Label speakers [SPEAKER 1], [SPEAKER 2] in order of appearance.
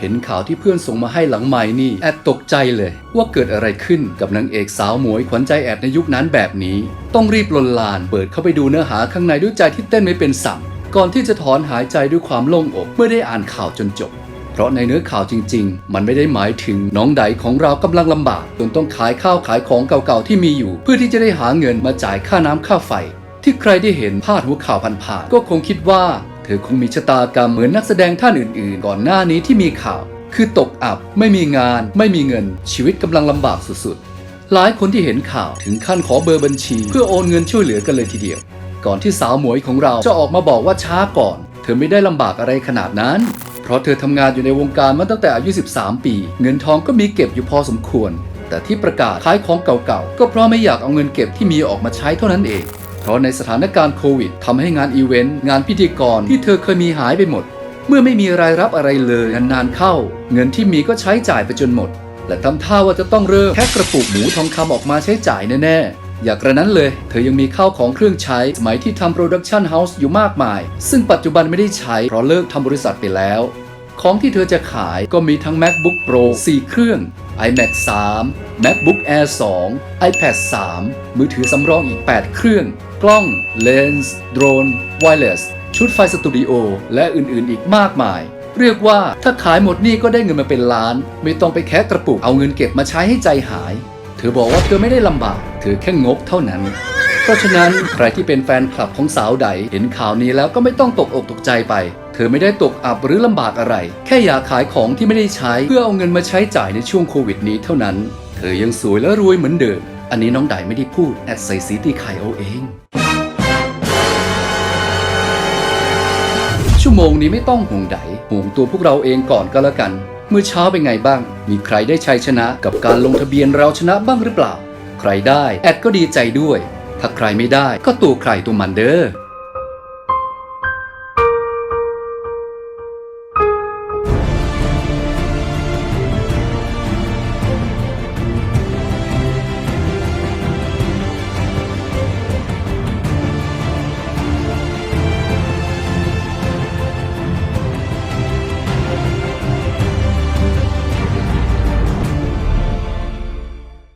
[SPEAKER 1] เห็นข่าวที่เพื่อนส่งมาให้หลังใหม่นี่แอดตกใจเลย ว่าเกิดอะไรขึ้นกับนางเอกสาวหมวยขวัญใจแอดในยุคนั้นแบบนี้ ต้องรีบลนลาน เปิดเข้าไปดูเนื้อหาข้างในด้วยใจที่เต้นไม่เป็นสัมก่อนที่จะถอนหายใจด้วยความโล่งอกเมื่อได้อ่านข่าวจนจบ เพราะในเนื้อข่าวจริง ๆ มันไม่ได้หมายถึงน้องใดของเรากำลังลำบากจนต้องขายข้าวขายของเก่าๆที่มีอยู่ เพื่อที่จะได้หาเงินมาจ่ายค่าน้ำค่าไฟที่ใครได้เห็นพาดหัวข่าวผ่านๆก็คงคิดว่า ธอคงมีชะตากรรมเหมือนนักแสดงท่านอื่นๆ ก่อนหน้านี้ที่มีข่าว คือตกอับ ไม่มีงาน ไม่มีเงิน ชีวิตกำลังลำบากสุดๆ หลายคนที่เห็นข่าวถึงขั้นขอเบอร์บัญชี เพื่อโอนเงินช่วยเหลือกันเลยทีเดียว ก่อนที่สาวหมวยของเราจะออกมาบอกว่าช้าก่อน เธอไม่ได้ลำบากอะไรขนาดนั้น เพราะเธอทำงานอยู่ในวงการมาตั้งแต่อายุ 13 ปี เงินทองก็มีเก็บอยู่พอสมควร แต่ที่ประกาศขายของเก่าๆ ก็เพราะไม่อยากเอาเงินเก็บที่มีออกมาใช้เท่านั้นเอง เพราะในสถานการณ์โควิดทำให้งานอีเวนต์งานพิธีกรที่เธอเคยมีหายไปหมด เมื่อไม่มีรายรับอะไรเลยนานๆเข้า เงินที่มีก็ใช้จ่ายไปจนหมด และทำท่าว่าจะต้องเริ่มแค่กระปุกหมูทองคำออกมาใช้จ่ายแน่ๆอย่ากระนั้นเลย เธอยังมีข้าวของเครื่องใช้ สมัยที่ทำโปรดักชันเฮาส์อยู่มากมาย ซึ่งปัจจุบันไม่ได้ใช้ เพราะเลิกทำบริษัทไปแล้ว ของที่เธอจะขายก็มีทั้ง MacBook Pro 4 เครื่อง iMac 3 MacBook Air 2 iPad 3 มือถือสำรองอีก 8 เครื่อง กล้อง เลนส์ โดรน ไวเลส ชุดไฟสตูดิโอ และอื่นๆ อีกมากมาย เรียกว่าถ้าขายหมดนี่ก็ได้เงินมาเป็นล้าน ไม่ต้องไปแคะกระปุก เอาเงินเก็บมาใช้ให้ใจหาย เธอบอกว่าเธอไม่ได้ลำบาก เธอแค่งกเท่านั้น เพราะฉะนั้นใครที่เป็นแฟนคลับของสาวใด เห็นข่าวนี้แล้วก็ไม่ต้องตกอกตกใจไป เธอไม่ได้ตกอับหรือลำบากอะไร แค่อยากขายของที่ไม่ได้ใช้เพื่อเอาเงินมาใช้จ่ายในช่วงโควิดนี้เท่านั้น เธอยังสวยและรวยเหมือนเดิม อันนี้น้องไดไม่ได้พูดแอดใส่สีตีไข่เอาเองชั่วโมงนี้ไม่ต้องห่วงใดห่วงตัวพวกเราเองก่อนก็แล้วกัน เมื่อเช้าเป็นไงบ้าง มีใครได้ชัยชนะกับการลงทะเบียนเราชนะบ้างหรือเปล่า ใครได้ แอดก็ดีใจด้วย ถ้าใครไม่ได้ก็ตัวใครตัวมันเด้อ